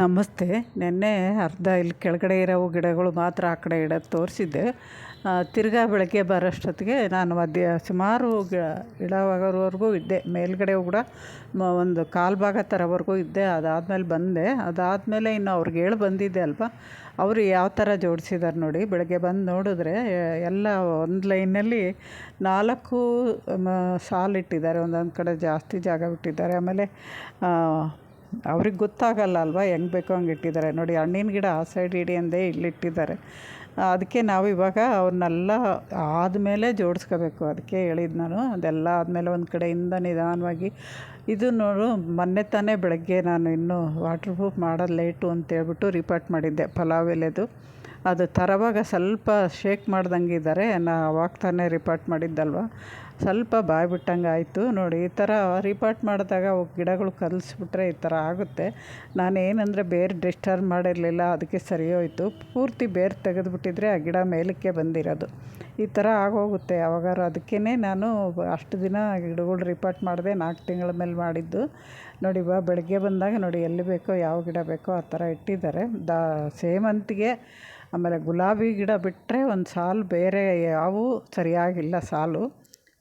ನಮಸ್ತೆ. ನೆನ್ನೆ ಅರ್ಧ ಇಲ್ಲಿ ಕೆಳಗಡೆ ಇರೋ ಗಿಡಗಳು ಮಾತ್ರ ಆ ಕಡೆ ಇಡೋದು ತೋರಿಸಿದ್ದೆ. ತಿರ್ಗಾ ಬೆಳಗ್ಗೆ ಬರೋಷ್ಟೊತ್ತಿಗೆ ನಾನು ಮಧ್ಯ ಸುಮಾರು ಇಡೋವರೆಗೂ ಇದ್ದೆ. ಮೇಲ್ಗಡೆ ಕೂಡ ಒಂದು ಕಾಲು ಭಾಗ ಥರವರೆಗೂ ಇದ್ದೆ. ಅದಾದಮೇಲೆ ಬಂದೆ. ಅದಾದಮೇಲೆ ಇನ್ನು ಅವ್ರಿಗೆ ಹೇಳಿ ಬಂದಿದ್ದೆ ಅಲ್ವಾ ಅವರು ಯಾವ ಥರ ಜೋಡಿಸಿದ್ದಾರೆ ನೋಡಿ, ಬೆಳಗ್ಗೆ ಬಂದು ನೋಡಿದ್ರೆ ಎಲ್ಲ ಒಂದು ಲೈನಲ್ಲಿ ನಾಲ್ಕು ಸಾಲಿಟ್ಟಿದ್ದಾರೆ ಒಂದೊಂದು ಕಡೆ ಜಾಸ್ತಿ ಜಾಗ ಬಿಟ್ಟಿದ್ದಾರೆ. ಆಮೇಲೆ ಅವ್ರಿಗೆ ಗೊತ್ತಾಗಲ್ಲ ಅಲ್ವಾ? ಹೆಂಗೆ ಬೇಕೋ ಹಂಗೆ ಇಟ್ಟಿದ್ದಾರೆ. ನೋಡಿ, ಹಣ್ಣಿನ ಗಿಡ ಆ ಸೈಡ್ ಇಡಿ ಅಂದೇ ಇಲ್ಲಿಟ್ಟಿದ್ದಾರೆ ಅದಕ್ಕೆ ನಾವು ಇವಾಗ ಅವ್ರನ್ನೆಲ್ಲ ಆದಮೇಲೆ ಜೋಡಿಸ್ಕೋಬೇಕು. ಅದಕ್ಕೆ ಹೇಳಿದ್ದು ನಾನು. ಅದೆಲ್ಲ ಆದಮೇಲೆ ಒಂದು ಕಡೆಯಿಂದ ನಿಧಾನವಾಗಿ ಇದು ನೋಡು, ಮೊನ್ನೆ ತಾನೇ ಬೆಳಗ್ಗೆ ನಾನು ಇನ್ನೂ ವಾಟರ್ ಪ್ರೂಫ್ ಮಾಡೋದು ಲೇಟು ಅಂತ ಅಂತೇಳ್ಬಿಟ್ಟು ರಿಪೋರ್ಟ್ ಮಾಡಿದ್ದೆ ಪಲಾವ್ ಎಲೆದು. ಅದು ತರವಾಗ ಸ್ವಲ್ಪ ಶೇಕ್ ಮಾಡ್ದಂಗೆ ಇದ್ದಾರೆ. ನಾ ಅವಾಗ ತಾನೇ ರಿಪೋರ್ಟ್ ಮಾಡಿದ್ದಲ್ವ? ಸ್ವಲ್ಪ ಬಾಯಿ ಬಿಟ್ಟಂಗೆ ಆಯಿತು. ನೋಡಿ, ಈ ಥರ ರಿಪಾರ್ಟ್ ಮಾಡಿದಾಗ ಅವು ಗಿಡಗಳು ಕಲಿಸ್ಬಿಟ್ರೆ ಈ ಥರ ಆಗುತ್ತೆ. ನಾನು ಏನಂದರೆ ಬೇರೆ ಡಿಸ್ಟರ್ಬ್ ಮಾಡಿರಲಿಲ್ಲ, ಅದಕ್ಕೆ ಸರಿ ಹೋಯಿತು. ಪೂರ್ತಿ ಬೇರು ತೆಗೆದುಬಿಟ್ಟಿದ್ರೆ ಆ ಗಿಡ ಮೇಲಕ್ಕೆ ಬಂದಿರೋದು. ಈ ಥರ ಆಗೋಗುತ್ತೆ. ಯಾವಾಗಾರು ಅದಕ್ಕೇ ನಾನು ಅಷ್ಟು ದಿನ ಗಿಡಗಳು ರಿಪಾರ್ಟ್ ಮಾಡಿದೆ, ನಾಲ್ಕು ತಿಂಗಳ ಮೇಲೆ ಮಾಡಿದ್ದು. ನೋಡಿ, ಬಾ, ಬೆಳಗ್ಗೆ ಬಂದಾಗ ನೋಡಿ, ಎಲ್ಲಿ ಬೇಕೋ ಯಾವ ಗಿಡ ಬೇಕೋ ಆ ಥರ ಇಟ್ಟಿದ್ದಾರೆ. ದಾ ಸೇವಂತಿಗೆ ಆಮೇಲೆ ಗುಲಾಬಿ ಗಿಡ ಬಿಟ್ಟರೆ ಒಂದು ಸಾಲು ಬೇರೆ ಯಾವೂ ಸರಿಯಾಗಿಲ್ಲ ಸಾಲು.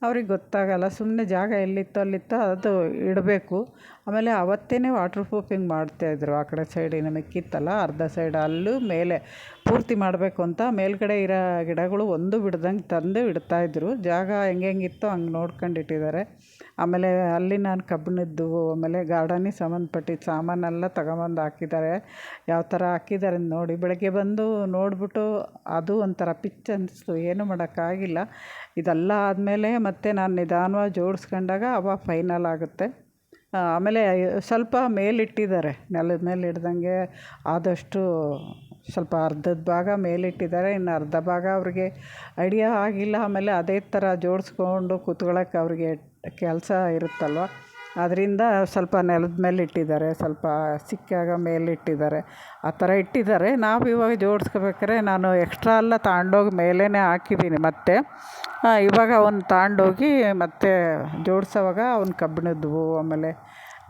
ಅವ್ರಿಗೆ ಗೊತ್ತಾಗಲ್ಲ ಸುಮ್ಮನೆ ಜಾಗ ಎಲ್ಲಿತ್ತೋ ಅಲ್ಲಿತ್ತೋ ಅದು ಇಡಬೇಕು. ಆಮೇಲೆ ಅವತ್ತೇ ವಾಟ್ರ್ ಪ್ರೂಫಿಂಗ್ ಮಾಡ್ತಾಯಿದ್ರು ಆ ಕಡೆ ಸೈಡ್ ಮಿಕ್ಕಿತ್ತಲ್ಲ, ಅರ್ಧ ಸೈಡ್ ಅಲ್ಲೂ ಮೇಲೆ. ಪೂರ್ತಿ ಮಾಡಬೇಕು ಅಂತ ಮೇಲ್ಗಡೆ ಇರೋ ಗಿಡಗಳು ಒಂದು ಬಿಡ್ದಂಗೆ ತಂದು ಇಡ್ತಾಯಿದ್ರು ಜಾಗ ಹೆಂಗೆ ಹೆಂಗಿತ್ತೋ ಹಂಗೆ ನೋಡ್ಕೊಂಡು ಇಟ್ಟಿದ್ದಾರೆ. ಆಮೇಲೆ ಅಲ್ಲಿ ನಾನು ಕಬ್ಬಿಣದ್ದು, ಆಮೇಲೆ ಗಾರ್ಡನಿಗೆ ಸಂಬಂಧಪಟ್ಟಿದ್ದ ಸಾಮಾನೆಲ್ಲ ತಗೊಂಬಂದು ಹಾಕಿದ್ದಾರೆ. ಯಾವ ಥರ ಹಾಕಿದ್ದಾರೆ ನೋಡಿ, ಬೆಳಗ್ಗೆ ಬಂದು ನೋಡಿಬಿಟ್ಟು ಅದು ಒಂಥರ ಪಿಚ್ ಅನ್ನಿಸ್ತು ಏನೂ ಮಾಡೋಕ್ಕಾಗಿಲ್ಲ ಇದೆಲ್ಲ ಆದಮೇಲೆ ಮತ್ತೆ ನಾನು ನಿಧಾನವಾಗಿ ಜೋಡಿಸ್ಕೊಂಡಾಗ ಅವಾಗ ಫೈನಲ್ ಆಗುತ್ತೆ. ಆಮೇಲೆ ಸ್ವಲ್ಪ ಮೇಲಿಟ್ಟಿದ್ದಾರೆ. ನೆಲದ ಮೇಲೆ ಇಡ್ದಂಗೆ ಆದಷ್ಟು ಸ್ವಲ್ಪ ಅರ್ಧದ ಭಾಗ ಮೇಲಿಟ್ಟಿದ್ದಾರೆ, ಇನ್ನು ಅರ್ಧ ಭಾಗ ಅವ್ರಿಗೆ ಐಡಿಯಾ ಆಗಿಲ್ಲ. ಆಮೇಲೆ ಅದೇ ಥರ ಜೋಡಿಸ್ಕೊಂಡು ಕೂತ್ಕೊಳ್ಳೋಕೆ ಅವ್ರಿಗೆ ಕೆಲಸ ಇರುತ್ತಲ್ವ? ಅದರಿಂದ ಸ್ವಲ್ಪ ನೆಲದ ಮೇಲೆ ಇಟ್ಟಿದ್ದಾರೆ, ಸ್ವಲ್ಪ ಸಿಕ್ಕಾಗ ಮೇಲೆ ಇಟ್ಟಿದ್ದಾರೆ. ಆ ಥರ ಇಟ್ಟಿದ್ದಾರೆ. ನಾವು ಇವಾಗ ಜೋಡಿಸ್ಕೋಬೇಕಾರೆ ನಾನು ಎಕ್ಸ್ಟ್ರಾ ಎಲ್ಲ ತಗೊಂಡೋಗಿ ಮೇಲೇ ಹಾಕಿದ್ದೀನಿ ಮತ್ತೆ. ಇವಾಗ ಅವನ್ನ ತಗೊಂಡೋಗಿ ಮತ್ತೆ ಜೋಡಿಸೋವಾಗ ಅವ್ನ ಕಬ್ಬಿಣದ್ದು ಆಮೇಲೆ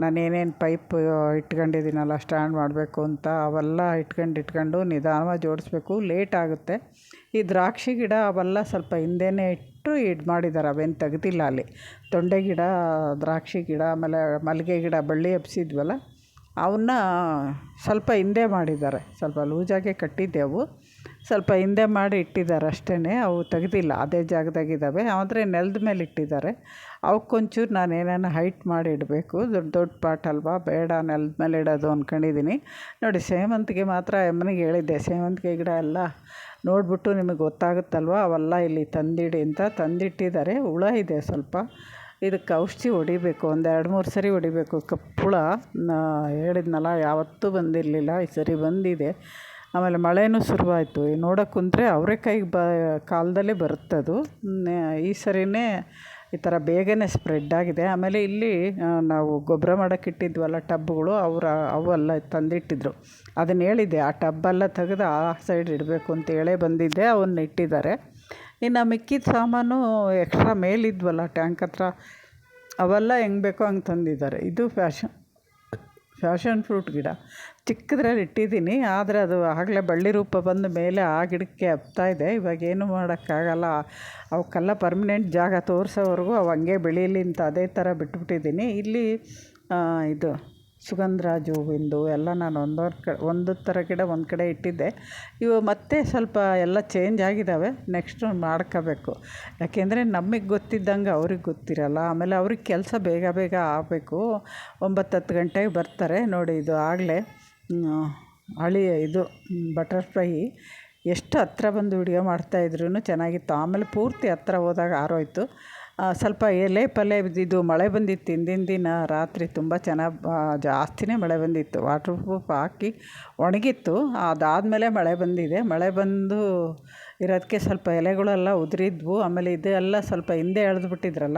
ನಾನು ಏನೇನು ಪೈಪ್ ಇಟ್ಕೊಂಡಿದ್ದೀನಲ್ಲ ಸ್ಟ್ಯಾಂಡ್ ಮಾಡಬೇಕು ಅಂತ, ಅವೆಲ್ಲ ಇಟ್ಕೊಂಡು ಇಟ್ಕೊಂಡು ನಿಧಾನವಾಗಿ ಜೋಡಿಸ್ಬೇಕು. ಲೇಟ್ ಆಗುತ್ತೆ. ಈ ದ್ರಾಕ್ಷಿ ಗಿಡ ಅವೆಲ್ಲ ಸ್ವಲ್ಪ ಹಿಂದೆನೇ ಇಟ್ಟು ಇದು ಮಾಡಿದ್ದಾರೆ ಅವೇನು ತೆಗ್ದಿಲ್ಲ ಅಲ್ಲಿ. ತೊಂಡೆ ಗಿಡ, ದ್ರಾಕ್ಷಿ ಗಿಡ, ಆಮೇಲೆ ಮಲ್ಲಿಗೆ ಗಿಡ, ಬಳ್ಳಿ ಹಬ್ಸಿದ್ವಲ್ಲ, ಅವನ್ನ ಸ್ವಲ್ಪ ಹಿಂದೆ ಮಾಡಿದ್ದಾರೆ. ಸ್ವಲ್ಪ ಲೂಸಾಗೆ ಕಟ್ಟಿದ್ದೆವು. ಸ್ವಲ್ಪ ಹಿಂದೆ ಮಾಡಿ ಇಟ್ಟಿದ್ದಾರೆ ಅಷ್ಟೇ ಅವು ತೆಗ್ದಿಲ್ಲ, ಅದೇ ಜಾಗದಾಗಿದ್ದಾವೆ ಆದರೆ ನೆಲದ ಮೇಲೆ ಇಟ್ಟಿದ್ದಾರೆ. ಅವಕ್ಕೊಂಚೂರು ನಾನು ಏನೇನೋ ಹೈಟ್ ಮಾಡಿ ಇಡಬೇಕು. ದೊಡ್ಡ ದೊಡ್ಡ ಪಾಟ್ ಅಲ್ವಾ? ಬೇಡ, ನೆಲದ ಮೇಲೆ ಇಡೋದು ಅಂದ್ಕೊಂಡಿದ್ದೀನಿ ನೋಡಿ, ಸೇವಂತಿಗೆ ಮಾತ್ರ ಅಮ್ಮನಿಗೆ ಹೇಳಿದ್ದೆ. ಸೇವಂತಿಗೆ ಗಿಡ ಎಲ್ಲ ನೋಡಿಬಿಟ್ಟು ನಿಮಗೆ ಗೊತ್ತಾಗುತ್ತಲ್ವ? ಅವೆಲ್ಲ ಇಲ್ಲಿ ತಂದಿಡಿ ಅಂತ ತಂದಿಟ್ಟಿದ್ದಾರೆ. ಹುಳ ಇದೆ ಸ್ವಲ್ಪ. ಇದಕ್ಕೆ ಔಷಧಿ ಹೊಡಿಬೇಕು. ಒಂದು ಎರಡು ಮೂರು ಸರಿ ಹೊಡಿಬೇಕು. ಕಪ್ಪುಳ ಹೇಳಿದ್ನಲ್ಲ, ಯಾವತ್ತೂ ಬಂದಿರಲಿಲ್ಲ. ಈ ಸರಿ ಬಂದಿದೆ. ಆಮೇಲೆ ಮಳೆನೂ ಶುರುವಾಯಿತು. ನೋಡೋಕೆ ಕುಂತರೆ ಅವರೆಕಾಯಿ ಬ, ಕಾಲದಲ್ಲೇ ಬರುತ್ತದು. ಈ ಸರಿನೇ ಈ ಥರ ಬೇಗನೆ ಸ್ಪ್ರೆಡ್ ಆಗಿದೆ. ಆಮೇಲೆ ಇಲ್ಲಿ ನಾವು ಗೊಬ್ಬರ ಮಾಡೋಕೆ ಇಟ್ಟಿದ್ವಲ್ಲ ಟಬ್ಗಳು, ಅವ್ರು ಅವೆಲ್ಲ ತಂದಿಟ್ಟಿದ್ರು. ಅದನ್ನು ಹೇಳಿದ್ದೆ ಆ ಟಬ್ಬೆಲ್ಲ ತೆಗೆದು ಆ ಸೈಡ್ ಇಡಬೇಕು ಅಂತ ಹೇಳೇ ಬಂದಿದ್ದೆ ಅವನ್ನ ಇಟ್ಟಿದ್ದಾರೆ. ಇನ್ನು ಮಿಕ್ಕಿದ ಸಾಮಾನು ಎಕ್ಸ್ಟ್ರಾ ಮೇಲಿದ್ವಲ್ಲ, ಟ್ಯಾಂಕ್ ಹತ್ರ, ಅವೆಲ್ಲ ಹೆಂಗೆ ಬೇಕೋ ಹಂಗೆ ತಂದಿದ್ದಾರೆ. ಇದು ಫ್ಯಾಷನ್. ಫ್ಯಾಷನ್ ಫ್ರೂಟ್ ಗಿಡ. ಚಿಕ್ಕದ್ರಲ್ಲಿ ಇಟ್ಟಿದ್ದೀನಿ, ಆದರೆ ಅದು ಆಗಲೇ ಬಳ್ಳಿ ರೂಪ ಬಂದ ಮೇಲೆ ಆ ಗಿಡಕ್ಕೆ ಹಬ್ತಾ ಇದೆ. ಇವಾಗ ಏನು ಮಾಡೋಕ್ಕಾಗಲ್ಲ. ಅವಕ್ಕೆಲ್ಲ ಪರ್ಮನೆಂಟ್ ಜಾಗ ತೋರಿಸೋವರೆಗೂ ಅವು ಹಂಗೆ ಬೆಳೀಲಿ ಅಂತ ಅದೇ ಥರ ಬಿಟ್ಬಿಟ್ಟಿದ್ದೀನಿ. ಇಲ್ಲಿ ಇದು ಸುಗಂಧರಾಜ ಹೂವಿಂದು ಎಲ್ಲ ನಾನು ಒಂದೊಂದು ಕ ಒಂದು ಥರ ಗಿಡ ಒಂದು ಕಡೆ ಇಟ್ಟಿದ್ದೆ. ಇವು ಮತ್ತೆ ಸ್ವಲ್ಪ ಎಲ್ಲ ಚೇಂಜ್ ಆಗಿದ್ದಾವೆ ನೆಕ್ಸ್ಟು ಮಾಡ್ಕೋಬೇಕು. ಯಾಕೆಂದರೆ ನಮಗೆ ಗೊತ್ತಿದ್ದಂಗೆ ಅವ್ರಿಗೆ ಗೊತ್ತಿರಲ್ಲ. ಆಮೇಲೆ ಅವ್ರಿಗೆ ಕೆಲಸ ಬೇಗ ಬೇಗ ಆಗಬೇಕು. ಒಂಬತ್ತು ಹತ್ತು ಗಂಟೆಗೆ ಬರ್ತಾರೆ. ನೋಡಿ ಇದು ಆಗಲೇ ಹಳಿ ಇದು ಬಟರ್ಫ್ಲೈ ಎಷ್ಟು ಹತ್ರ ಬಂದು ವಿಡಿಯೋ ಮಾಡ್ತಾಯಿದ್ರು ಚೆನ್ನಾಗಿತ್ತು. ಆಮೇಲೆ ಪೂರ್ತಿ ಹತ್ರ ಹೋದಾಗ ಆರೋಯ್ತು. ಸ್ವಲ್ಪ ಎಲೆ ಪಲೆ ಬಿದ್ದಿದ್ದು ಮಳೆ ಬಂದಿತ್ತು ಹಿಂದಿನ ದಿನ, ರಾತ್ರಿ ತುಂಬ ಚೆನ್ನಾಗಿ ಜಾಸ್ತಿನೇ ಮಳೆ ಬಂದಿತ್ತು. ವಾಟ್ರ್ ಪ್ರೂಫ್ ಹಾಕಿ ಒಣಗಿತ್ತು. ಅದಾದಮೇಲೆ ಮಳೆ ಬಂದಿದೆ. ಮಳೆ ಬಂದು ಇರೋದಕ್ಕೆ ಸ್ವಲ್ಪ ಎಲೆಗಳೆಲ್ಲ ಉದುರಿದ್ವು. ಆಮೇಲೆ ಇದೆಲ್ಲ ಸ್ವಲ್ಪ ಹಿಂದೆ ಎಳೆದ್ಬಿಟ್ಟಿದ್ರಲ್ಲ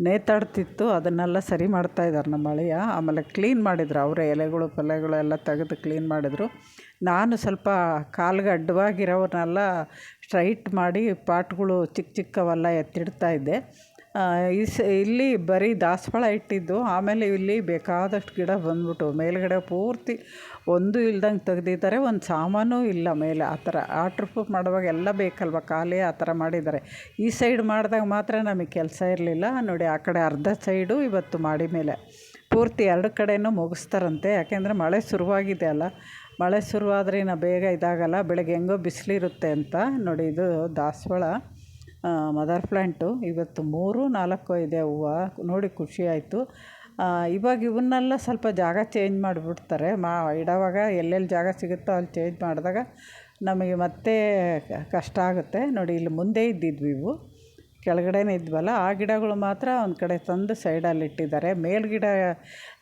ನೇತಾಡ್ತಿತ್ತು. ಅದನ್ನೆಲ್ಲ ಸರಿ ಮಾಡ್ತಾಯಿದ್ದಾರೆ ನಮ್ಮ ಮಳೆಯ ಆಮೇಲೆ ಕ್ಲೀನ್ ಮಾಡಿದ್ರು. ಅವರೇ ಎಲೆಗಳು ಪಲೆಗಳು ಎಲ್ಲ ತೆಗೆದು ಕ್ಲೀನ್ ಮಾಡಿದರು. ನಾನು ಸ್ವಲ್ಪ ಕಾಲಿಗೆ ಅಡ್ಡವಾಗಿರೋವನ್ನೆಲ್ಲ ಸ್ಟ್ರೈಟ್ ಮಾಡಿ ಪಾಟ್ಗಳು ಚಿಕ್ಕ ಚಿಕ್ಕವೆಲ್ಲ ಎತ್ತಿಡ್ತಾಯಿದ್ದೆ ಆ, ಈ ಸ ಇಲ್ಲಿ ಬರೀ ದಾಸವಾಳ ಇಟ್ಟಿದ್ದು ಆಮೇಲೆ ಇಲ್ಲಿ ಬೇಕಾದಷ್ಟು ಗಿಡ ಬಂದ್ಬಿಟ್ಟು ಮೇಲ್ಗಡೆ ಪೂರ್ತಿ ಒಂದು ಇಲ್ದಂಗೆ ತೆಗ್ದಿದ್ದಾರೆ ಒಂದು ಸಾಮಾನು ಇಲ್ಲ ಮೇಲೆ. ಆ ಥರ ಆ ಟ್ರಿಪ್ ಮಾಡುವಾಗ ಎಲ್ಲ ಬೇಕಲ್ವ ಖಾಲಿ ಆ ಥರ ಮಾಡಿದ್ದಾರೆ. ಈ ಸೈಡ್ ಮಾಡಿದಾಗ ಮಾತ್ರ ನಮಗೆ ಕೆಲಸ ಇರಲಿಲ್ಲ. ನೋಡಿ ಆ ಕಡೆ ಅರ್ಧ ಸೈಡು ಇವತ್ತು ಮಾಡಿ ಮೇಲೆ. ಪೂರ್ತಿ ಎರಡು ಕಡೆಯೂ ಮುಗಿಸ್ತಾರಂತೆ. ಯಾಕೆಂದರೆ ಮಳೆ ಶುರುವಾಗಿದೆ ಅಲ್ಲ. ಮಳೆ ಶುರುವಾದ್ರೆ ಬೇಗ ಇದಾಗಲ್ಲ ಬೆಳಗ್ಗೆ ಹೆಂಗೋ ಬಿಸಿಲಿರುತ್ತೆ ಅಂತ. ನೋಡಿ ಇದು ದಾಸವಾಳ. ಮದರ್ ಪ್ಲ್ಯಾಂಟು ಇವತ್ತು ಮೂರು, ನಾಲ್ಕು ಇದೆ ಹೂವು. ನೋಡಿ ಖುಷಿ ಆಯಿತು. ಇವಾಗ ಇವನ್ನೆಲ್ಲ ಸ್ವಲ್ಪ ಜಾಗ ಚೇಂಜ್ ಮಾಡಿಬಿಡ್ತಾರೆ. ಮಾ, ಇಡೋವಾಗ ಎಲ್ಲೆಲ್ಲಿ ಜಾಗ ಸಿಗುತ್ತೋ ಅಲ್ಲಿ ಚೇಂಜ್ ಮಾಡಿದಾಗ ನಮಗೆ ಮತ್ತೆ ಕಷ್ಟ ಆಗುತ್ತೆ. ನೋಡಿ, ಇಲ್ಲಿ ಮುಂದೆ ಇದ್ದಿದ್ವಿ ಇವು. ಕೆಳಗಡೆನೇ ಇದ್ವಲ್ಲ, ಆ ಗಿಡಗಳು ಮಾತ್ರ ಒಂದು ಕಡೆ ತಂದು ಸೈಡಲ್ಲಿ ಇಟ್ಟಿದ್ದಾರೆ. ಮೇಲ್ಗಿಡ,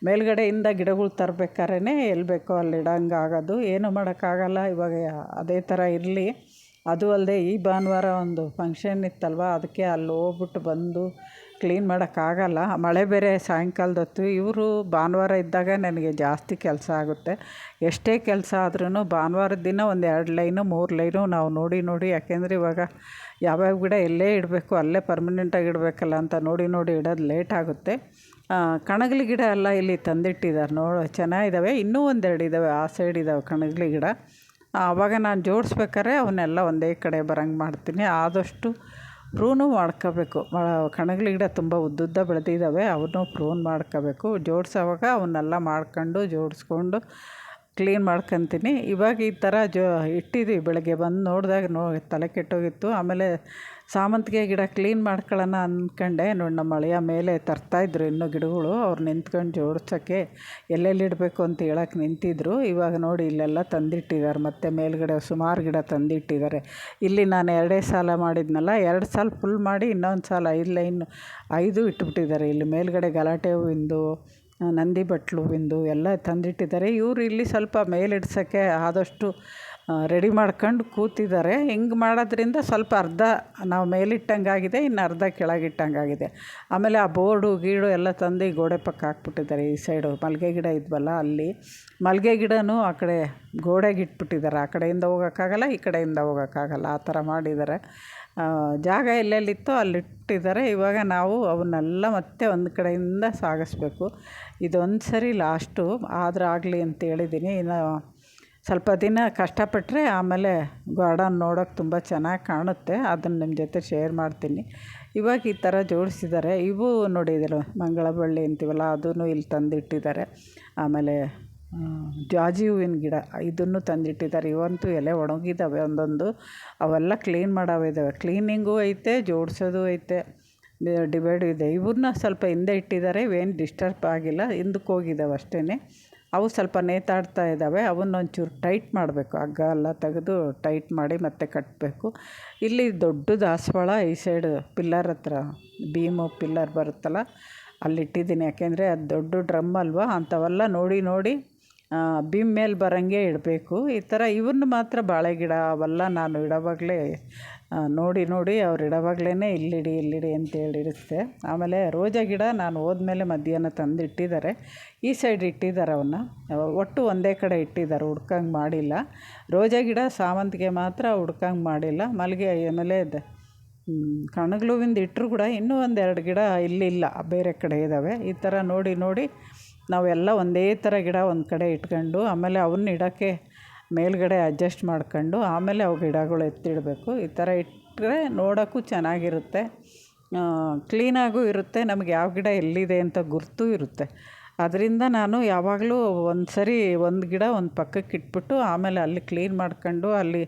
ಮೇಲ್ಗಡೆಯಿಂದ ಗಿಡಗಳು ತರಬೇಕಾರೇ ಎಲ್ಲಿ ಬೇಕೋ ಅಲ್ಲಿ ಇಡೋಂಗಾಗೋದು. ಏನು ಮಾಡೋಕ್ಕಾಗಲ್ಲ, ಇವಾಗ ಅದೇ ಥರ ಇರಲಿ. ಅದು ಅಲ್ಲದೆ ಈ ಭಾನುವಾರ ಒಂದು ಫಂಕ್ಷನ್ ಇತ್ತಲ್ವ, ಅದಕ್ಕೆ ಅಲ್ಲಿ ಹೋಗ್ಬಿಟ್ಟು ಬಂದು ಕ್ಲೀನ್ ಮಾಡೋಕ್ಕಾಗಲ್ಲ. ಮಳೆ ಬೇರೆ ಸಾಯಂಕಾಲದ ಹೊತ್ತು ಇವರು ಭಾನುವಾರ ಇದ್ದಾಗ ನನಗೆ ಜಾಸ್ತಿ ಕೆಲಸ ಆಗುತ್ತೆ. ಎಷ್ಟೇ ಕೆಲಸ ಆದ್ರೂ ಭಾನುವಾರದ ದಿನ ಒಂದು ಎರಡು ಲೈನು ಮೂರು ಲೈನು ನಾವು ನೋಡಿ ನೋಡಿ, ಯಾಕೆಂದರೆ ಇವಾಗ ಯಾವ್ಯಾವ ಗಿಡ ಎಲ್ಲೇ ಇಡಬೇಕು, ಅಲ್ಲೇ ಪರ್ಮನೆಂಟಾಗಿ ಇಡಬೇಕಲ್ಲ ಅಂತ ನೋಡಿ ನೋಡಿ ಇಡೋದು ಲೇಟ್ ಆಗುತ್ತೆ. ಕಣಗಲಿ ಗಿಡ ಎಲ್ಲ ಇಲ್ಲಿ ತಂದಿಟ್ಟಿದ್ದಾರೆ ನೋಡು ಚೆನ್ನಾಗಿದ್ದಾವೆ ಇನ್ನೂ ಒಂದೆರಡು ಇದ್ದಾವೆ ಆ ಸೈಡ್ ಇದ್ದಾವೆ ಕಣಗಲಿ ಗಿಡ. ಆವಾಗ ನಾನು ಜೋಡಿಸ್ಬೇಕಾದ್ರೆ ಅವನ್ನೆಲ್ಲ ಒಂದೇ ಕಡೆ ಬರಂಗೆ ಮಾಡ್ತೀನಿ. ಆದಷ್ಟು ಪ್ರೂನು ಮಾಡ್ಕೋಬೇಕು. ಕಣಗಿಲೆ ಗಿಡ ತುಂಬ ಉದ್ದುದ್ದ ಬೆಳೆದಿದ್ದಾವೆ ಅವನ್ನು ಪ್ರೂನ್ ಮಾಡ್ಕೋಬೇಕು. ಜೋಡಿಸೋವಾಗ ಅವನ್ನೆಲ್ಲ ಮಾಡ್ಕೊಂಡು ಜೋಡಿಸ್ಕೊಂಡು ಕ್ಲೀನ್ ಮಾಡ್ಕೊತೀನಿ. ಇವಾಗ ಈ ಥರ ಜೋ ಇಟ್ಟಿದ್ವಿ ಬೆಳಗ್ಗೆ. ಬಂದು ನೋಡಿದಾಗ ನೋ ತಲೆ ಕೆಟ್ಟೋಗಿತ್ತು. ಆಮೇಲೆ ಸಾಮಂತಿಗೆ ಗಿಡ ಕ್ಲೀನ್ ಮಾಡ್ಕೊಳ್ಳೋಣ ಅಂದ್ಕೊಂಡೆ. ನೋಡಿ ನಮ್ಮ ಅಳಿಯ ಮೇಲೆ ತರ್ತಾಯಿದ್ರು ಇನ್ನೂ ಗಿಡಗಳು. ಅವ್ರು ನಿಂತ್ಕೊಂಡು ಜೋಡ್ಸೋಕ್ಕೆ ಎಲ್ಲೆಲ್ಲಿ ಇಡಬೇಕು ಅಂತ ಹೇಳಕ್ಕೆ ನಿಂತಿದ್ರು. ಇವಾಗ ನೋಡಿ ಇಲ್ಲೆಲ್ಲ ತಂದಿಟ್ಟಿದ್ದಾರೆ. ಮತ್ತು ಮೇಲ್ಗಡೆ ಸುಮಾರು ಗಿಡ ತಂದಿಟ್ಟಿದ್ದಾರೆ. ಇಲ್ಲಿ ನಾನು ಎರಡೇ ಸಾಲ ಮಾಡಿದ್ನಲ್ಲ. ಎರಡು ಸಾಲ ಫುಲ್ ಮಾಡಿ ಇನ್ನೊಂದು ಸಾಲ ಐದು ಲೈನ್ ಐದು ಇಟ್ಬಿಟ್ಟಿದ್ದಾರೆ. ಇಲ್ಲಿ ಮೇಲ್ಗಡೆ ಗಲಾಟೆ ಹೂವಿಂದು ನಂದಿ ಬಟ್ಲು ಹೂವಿಂದು ಎಲ್ಲ ತಂದಿಟ್ಟಿದ್ದಾರೆ. ಇವರು ಇಲ್ಲಿ ಸ್ವಲ್ಪ ಮೇಲಿಡ್ಸೋಕ್ಕೆ ಆದಷ್ಟು ರೆಡಿ ಮಾಡ್ಕೊಂಡು ಕೂತಿದ್ದಾರೆ. ಹಿಂಗೆ ಮಾಡೋದ್ರಿಂದ ಸ್ವಲ್ಪ ಅರ್ಧ ನಾವು ಮೇಲಿಟ್ಟಂಗಾಗಿದೆ, ಇನ್ನು ಅರ್ಧ ಕೆಳಗಿಟ್ಟಂಗಾಗಿದೆ. ಆಮೇಲೆ ಆ ಬೋರ್ಡು, ಗೀಡು ಎಲ್ಲ ತಂದು ಗೋಡೆ ಪಕ್ಕ ಹಾಕ್ಬಿಟ್ಟಿದ್ದಾರೆ, ಈ ಸೈಡು. ಮಲ್ಲಿಗೆ ಗಿಡ ಇದ್ವಲ್ಲ ಅಲ್ಲಿ. ಮಲ್ಲಿಗೆ ಗಿಡನೂ ಆ ಕಡೆ ಗೋಡೆಗೆ ಇಟ್ಬಿಟ್ಟಿದ್ದಾರೆ. ಆ ಕಡೆಯಿಂದ ಹೋಗೋಕ್ಕಾಗಲ್ಲ, ಈ ಕಡೆಯಿಂದ ಹೋಗೋಕ್ಕಾಗಲ್ಲ. ಆ ಥರ ಮಾಡಿದ್ದಾರೆ. ಜಾಗ ಎಲ್ಲೆಲ್ಲಿತ್ತೋ ಅಲ್ಲಿಟ್ಟಿದ್ದಾರೆ. ಇವಾಗ ನಾವು ಅವನ್ನೆಲ್ಲ ಮತ್ತೆ ಒಂದು ಕಡೆಯಿಂದ ಸಾಗಿಸ್ಬೇಕು. ಇದೊಂದು ಸರಿ ಲಾಸ್ಟು. ಆದ್ರೆ ಆಗಲಿ ಅಂತ ಹೇಳಿದ್ದೀನಿ ಇನ್ನು ಸ್ವಲ್ಪ ದಿನ ಕಷ್ಟಪಟ್ಟರೆ ಆಮೇಲೆ ಗಾರ್ಡನ್ ನೋಡೋಕೆ ತುಂಬ ಚೆನ್ನಾಗಿ ಕಾಣುತ್ತೆ. ಅದನ್ನು ನಿಮ್ಮ ಜೊತೆ ಶೇರ್ ಮಾಡ್ತೀನಿ. ಇವಾಗ ಈ ಥರ ಜೋಡಿಸಿದ್ದಾರೆ. ಇವು ನೋಡಿದ್ರು ಮಂಗಳ ಬಳ್ಳಿ ಅಂತೀವಲ್ಲ ಅದನ್ನು ಇಲ್ಲಿ ತಂದಿಟ್ಟಿದ್ದಾರೆ. ಆಮೇಲೆ ಜಾಜಿ ಹೂವಿನ ಗಿಡ ಇದನ್ನು ತಂದಿಟ್ಟಿದ್ದಾರೆ. ಇವಂತೂ ಎಲೆ ಒಣಗಿದ್ದಾವೆ ಒಂದೊಂದು. ಅವೆಲ್ಲ ಕ್ಲೀನ್ ಮಾಡವಿದ್ದಾವೆ ಕ್ಲೀನಿಂಗೂ ಐತೆ, ಜೋಡಿಸೋದು ಐತೆ. ಡಿವೈಡ್ ಇದೆ. ಇವ್ರನ್ನ ಸ್ವಲ್ಪ ಹಿಂದೆ ಇಟ್ಟಿದ್ದಾರೆ. ಇವೇನು ಡಿಸ್ಟರ್ಬ್ ಆಗಿಲ್ಲ. ಹಿಂದಕ್ಕೆ ಹೋಗಿದ್ದಾವೆ ಅಷ್ಟೇ ಅವು ಸ್ವಲ್ಪ ನೇತಾಡ್ತಾ ಇದ್ದಾವೆ ಅವನ್ನ ಒಂಚೂರು ಟೈಟ್ ಮಾಡಬೇಕು. ಹಗ್ಗ ಎಲ್ಲ ತೆಗೆದು ಟೈಟ್ ಮಾಡಿ ಮತ್ತೆ ಕಟ್ಟಬೇಕು ಇಲ್ಲಿ ದೊಡ್ಡ ದಾಸವಾಳ ಈ ಸೈಡ್ ಪಿಲ್ಲರ್ ಹತ್ರ, ಭೀಮು ಪಿಲ್ಲರ್ ಬರುತ್ತಲ್ಲ, ಅಲ್ಲಿಟ್ಟಿದ್ದೀನಿ. ಯಾಕೆಂದರೆ ಅದು ದೊಡ್ಡ ಡ್ರಮ್ ಅಲ್ವಾ? ಅಂಥವೆಲ್ಲ ನೋಡಿ ನೋಡಿ ಬೀಮ್ ಮೇಲೆ ಬರೋಂಗೆ ಇಡಬೇಕು. ಈ ಥರ ಇವನ್ನ ಮಾತ್ರ ಬಾಳೆ ಗಿಡ ಅವೆಲ್ಲ ನಾನು ಇಡೋವಾಗಲೇ ನೋಡಿ ನೋಡಿ ಅವ್ರು ಇಡೋವಾಗ್ಲೇ ಇಲ್ಲಿಡಿ ಇಲ್ಲಿಡಿ ಅಂತೇಳಿ ಇರುತ್ತೆ ಆಮೇಲೆ ರೋಜಾ ಗಿಡ ನಾನು ಹೋದ್ಮೇಲೆ ಮಧ್ಯಾಹ್ನ ತಂದು ಇಟ್ಟಿದ್ದಾರೆ ಈ ಸೈಡ್ ಇಟ್ಟಿದ್ದಾರೆ ಅವನ್ನ ಒಟ್ಟು ಒಂದೇ ಕಡೆ ಇಟ್ಟಿದ್ದಾರೆ, ಹುಡ್ಕಂಗೆ ಮಾಡಿಲ್ಲ. ರೋಜಾ ಗಿಡ ಸಾವಂತಿಗೆ ಮಾತ್ರ ಹುಡ್ಕಂಗೆ ಮಾಡಿಲ್ಲ. ಮಲ್ಲಿಗೆ ಆಮೇಲೆ ಇದೆ ಕಣಗ್ಲೂವಿಂದ ಇಟ್ಟರು ಕೂಡ ಇನ್ನೂ ಒಂದೆರಡು ಗಿಡ ಇಲ್ಲಿಲ್ಲ, ಬೇರೆ ಕಡೆ ಇದ್ದಾವೆ. ಈ ಥರ ನೋಡಿ ನೋಡಿ ನಾವೆಲ್ಲ ಒಂದೇ ಥರ ಗಿಡ ಒಂದು ಕಡೆ ಇಟ್ಕೊಂಡು, ಆಮೇಲೆ ಅವನ್ನ ಇಡೋಕ್ಕೆ ಮೇಲ್ಗಡೆ ಅಡ್ಜಸ್ಟ್ ಮಾಡ್ಕೊಂಡು, ಆಮೇಲೆ ಅವು ಗಿಡಗಳು ಎತ್ತಿಡಬೇಕು. ಈ ಥರ ಇಟ್ಟರೆ ನೋಡೋಕ್ಕೂ ಚೆನ್ನಾಗಿರುತ್ತೆ. ಕ್ಲೀನಾಗೂ ಇರುತ್ತೆ. ನಮ್ಗೆ ಯಾವ ಗಿಡ ಎಲ್ಲಿದೆ ಅಂತ ಗುರ್ತೂ ಇರುತ್ತೆ. ಅದರಿಂದ ನಾನು ಯಾವಾಗಲೂ ಒಂದು ಸರಿ ಒಂದು ಗಿಡ ಒಂದು ಪಕ್ಕಕ್ಕೆ ಇಟ್ಬಿಟ್ಟು, ಆಮೇಲೆ ಅಲ್ಲಿ ಕ್ಲೀನ್ ಮಾಡ್ಕೊಂಡು, ಅಲ್ಲಿ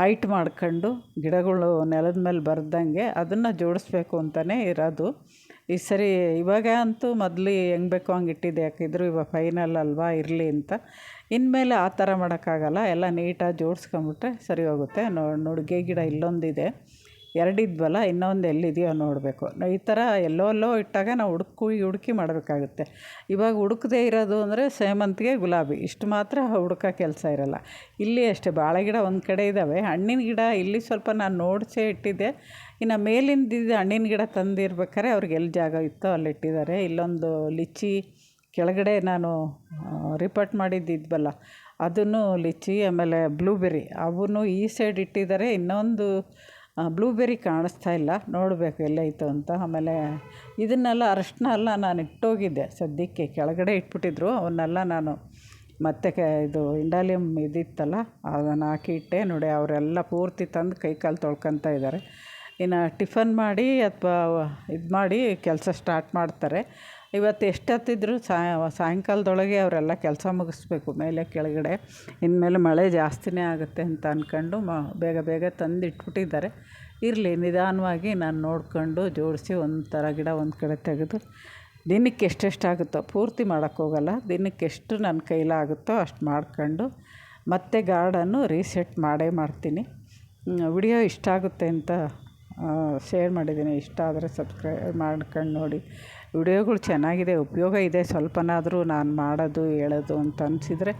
ಹೈಟ್ ಮಾಡ್ಕೊಂಡು, ಗಿಡಗಳು ನೆಲದ ಮೇಲೆ ಬರ್ದಂಗೆ ಅದನ್ನು ಜೋಡಿಸ್ಬೇಕು ಅಂತಲೇ ಇರೋದು. ಈ ಸರಿ ಇವಾಗ ಅಂತೂ ಮೊದಲು ಹೆಂಗ್ ಬೇಕೋ ಹಂಗೆ ಇಟ್ಟಿದ್ದೆ. ಯಾಕಿದ್ರು ಇವಾಗ ಫೈನಲ್ ಅಲ್ವಾ, ಇರಲಿ ಅಂತ. ಇನ್ಮೇಲೆ ಆ ಥರ ಮಾಡೋಕ್ಕಾಗಲ್ಲ. ಎಲ್ಲ ನೀಟಾಗಿ ಜೋಡಿಸ್ಕೊಂಬಿಟ್ರೆ ಸರಿ ಹೋಗುತ್ತೆ. ನುಗ್ಗೆ ಗಿಡ ಇಲ್ಲೊಂದಿದೆ. ಎರಡಿದ್ವಲ್ಲ, ಇನ್ನೊಂದು ಎಲ್ಲಿದೆಯೋ ನೋಡಬೇಕು. ಈ ಥರ ಎಲ್ಲೋ ಇಟ್ಟಾಗ ನಾವು ಹುಡುಕಿ ಹುಡುಕಿ ಮಾಡಬೇಕಾಗುತ್ತೆ. ಇವಾಗ ಹುಡುಕದೇ ಇರೋದು ಅಂದರೆ ಸೇಮಂತಿಗೆ ಗುಲಾಬಿ. ಇಷ್ಟು ಮಾತ್ರ ಹುಡುಕೋ ಕೆಲಸ ಇರೋಲ್ಲ. ಇಲ್ಲಿ ಅಷ್ಟೇ, ಬಾಳೆ ಗಿಡ ಒಂದು ಕಡೆ ಇದ್ದಾವೆ. ಹಣ್ಣಿನ ಗಿಡ ಇಲ್ಲಿ ಸ್ವಲ್ಪ ನಾನು ನೋಡಿಸೇ ಇಟ್ಟಿದ್ದೆ. ಇನ್ನು ಮೇಲಿಂದಿದ್ದು ಹಣ್ಣಿನ ಗಿಡ ತಂದಿರ್ಬೇಕಾದ್ರೆ ಅವ್ರಿಗೆ ಎಲ್ಲಿ ಜಾಗ ಇತ್ತೋ ಅಲ್ಲಿ ಇಟ್ಟಿದ್ದಾರೆ. ಇಲ್ಲೊಂದು ಲಿಚ್ಚಿ ಕೆಳಗಡೆ ನಾನು ರಿಪೋರ್ಟ್ ಮಾಡಿದ್ದಿದ್ವಲ್ಲ, ಅದನ್ನು ಲಿಚ್ಚಿ, ಆಮೇಲೆ ಬ್ಲೂಬೆರಿ ಅವನು ಈ ಸೈಡ್ ಇಟ್ಟಿದ್ದಾರೆ. ಇನ್ನೊಂದು ಬ್ಲೂಬೆರಿ ಕಾಣಿಸ್ತಾ ಇಲ್ಲ. ನೋಡಬೇಕು ಎಲ್ಲೈತು ಅಂತ. ಆಮೇಲೆ ಇದನ್ನೆಲ್ಲ ಅರಶಿನ ಎಲ್ಲ ನಾನು ಇಟ್ಟೋಗಿದ್ದೆ ಸದ್ಯಕ್ಕೆ. ಕೆಳಗಡೆ ಇಟ್ಬಿಟ್ಟಿದ್ರು. ಅವನ್ನೆಲ್ಲ ನಾನು ಮತ್ತೆ ಇದು ಇಂಡಾಲಿಯಮ್ ಇದಿತ್ತಲ್ಲ, ಅದನ್ನು ಹಾಕಿ ಇಟ್ಟೆ. ನೋಡಿ, ಅವರೆಲ್ಲ ಪೂರ್ತಿ ತಂದು ಕೈ ಕಾಲು ತೊಳ್ಕೊತ ಇದ್ದಾರೆ. ಇನ್ನು ಟಿಫನ್ ಮಾಡಿ ಅಥವಾ ಇದು ಮಾಡಿ ಕೆಲಸ ಸ್ಟಾರ್ಟ್ ಮಾಡ್ತಾರೆ. ಇವತ್ತು ಎಷ್ಟೊತ್ತಿದ್ರು ಸಾಯಂಕಾಲದೊಳಗೆ ಅವರೆಲ್ಲ ಕೆಲಸ ಮುಗಿಸ್ಬೇಕು ಮೇಲೆ ಕೆಳಗಡೆ. ಇನ್ಮೇಲೆ ಮಳೆ ಜಾಸ್ತಿನೇ ಆಗುತ್ತೆ ಅಂತ ಅಂದ್ಕೊಂಡು ಮ ಬೇಗ ಬೇಗ ತಂದು ಇಟ್ಬಿಟ್ಟಿದ್ದಾರೆ ಇರಲಿ, ನಿಧಾನವಾಗಿ ನಾನು ನೋಡ್ಕೊಂಡು ಜೋಡಿಸಿ ಒಂಥರ ಥರ ಗಿಡ ಒಂದು ಕಡೆ ತೆಗೆದು ದಿನಕ್ಕೆ ಎಷ್ಟೆಷ್ಟಾಗುತ್ತೋ ಪೂರ್ತಿ ಮಾಡೋಕ್ಕೋಗಲ್ಲ ದಿನಕ್ಕೆ ಎಷ್ಟು ನನ್ನ ಕೈಲಾಗುತ್ತೋ ಅಷ್ಟು ಮಾಡ್ಕೊಂಡು ಮತ್ತೆ ಗಾರ್ಡನ್ನು ರೀಸೆಟ್ ಮಾಡೇ ಮಾಡ್ತೀನಿ. ವಿಡಿಯೋ ಇಷ್ಟ ಆಗುತ್ತೆ ಅಂತ ಶೇರ್ ಮಾಡಿದ್ದೀನಿ. ಇಷ್ಟ ಆದರೆ ಸಬ್ಸ್ಕ್ರೈಬ್ ಮಾಡ್ಕೊಂಡು ನೋಡಿ. ವಿಡಿಯೋಗಳು ಚೆನ್ನಾಗಿದೆ, ಉಪಯೋಗ ಇದೆ, ಸ್ವಲ್ಪನಾದರೂ ನಾನು ಮಾಡೋದು, ಹೇಳೋದು ಅಂತ ಅನಿಸಿದರೆ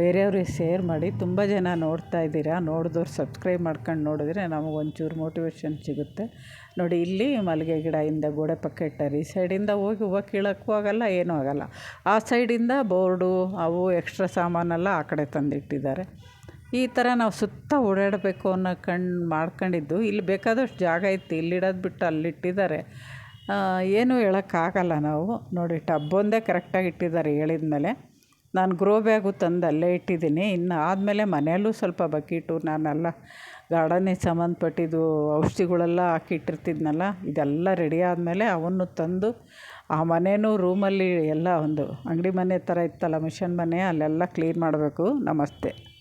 ಬೇರೆಯವ್ರಿಗೆ ಶೇರ್ ಮಾಡಿ. ತುಂಬ ಜನ ನೋಡ್ತಾ ಇದ್ದೀರಾ, ನೋಡಿದವ್ರು ಸಬ್ಸ್ಕ್ರೈಬ್ ಮಾಡ್ಕೊಂಡು ನೋಡಿದ್ರೆ ನಮಗೆ ಒಂಚೂರು ಮೋಟಿವೇಶನ್ ಸಿಗುತ್ತೆ. ನೋಡಿ, ಇಲ್ಲಿ ಮಲ್ಲಿಗೆ ಗಿಡ ಹಿಂದೆ ಗೋಡೆ ಪಕ್ಕ ಇಟ್ಟಾರೆ ಈ ಸೈಡಿಂದ ಹೋಗಿ ಹೂವು ಕೀಳೋಕ್ಕೂ ಆಗೋಲ್ಲ, ಏನೂ ಆಗಲ್ಲ. ಆ ಸೈಡಿಂದ ಬೋರ್ಡು, ಅವು ಎಕ್ಸ್ಟ್ರಾ ಸಾಮಾನೆಲ್ಲ ಆ ಕಡೆ ತಂದಿಟ್ಟಿದ್ದಾರೆ. ಈ ಥರ ನಾವು ಸುತ್ತ ಓಡಾಡಬೇಕು ಅನ್ನೋ ಕಣ್ಣು ಮಾಡ್ಕೊಂಡಿದ್ದು. ಇಲ್ಲಿ ಬೇಕಾದಷ್ಟು ಜಾಗ ಇತ್ತು ಇಲ್ಲಿಡೋದು ಬಿಟ್ಟು ಅಲ್ಲಿಟ್ಟಿದ್ದಾರೆ. ಏನೂ ಹೇಳೋಕ್ಕಾಗಲ್ಲ ನಾವು. ನೋಡಿ, ಟಬ್ಬೊಂದೇ ಕರೆಕ್ಟಾಗಿ ಇಟ್ಟಿದ್ದಾರೆ ಹೇಳಿದ ಮೇಲೆ ನಾನು ಗ್ರೋ ಬ್ಯಾಗು ತಂದು ಅಲ್ಲೇ ಇಟ್ಟಿದ್ದೀನಿ. ಇನ್ನು ಆದಮೇಲೆ ಮನೆಯಲ್ಲೂ ಸ್ವಲ್ಪ ಬಕೀಟು, ನಾನೆಲ್ಲ ಗಾರ್ಡನಿಗೆ ಸಂಬಂಧಪಟ್ಟಿದ್ದು ಔಷಧಿಗಳೆಲ್ಲ ಹಾಕಿಟ್ಟಿರ್ತಿದ್ನಲ್ಲ ಇದೆಲ್ಲ ರೆಡಿ ಆದಮೇಲೆ ಅವನ್ನು ತಂದು ಆ ಮನೆಯೂ ರೂಮಲ್ಲಿ ಎಲ್ಲ ಒಂದು ಅಂಗಡಿ ಮನೆ ಥರ ಇತ್ತಲ್ಲ, ಮಿಷನ್ ಮನೆ, ಅಲ್ಲೆಲ್ಲ ಕ್ಲೀನ್ ಮಾಡಬೇಕು. ನಮಸ್ತೆ.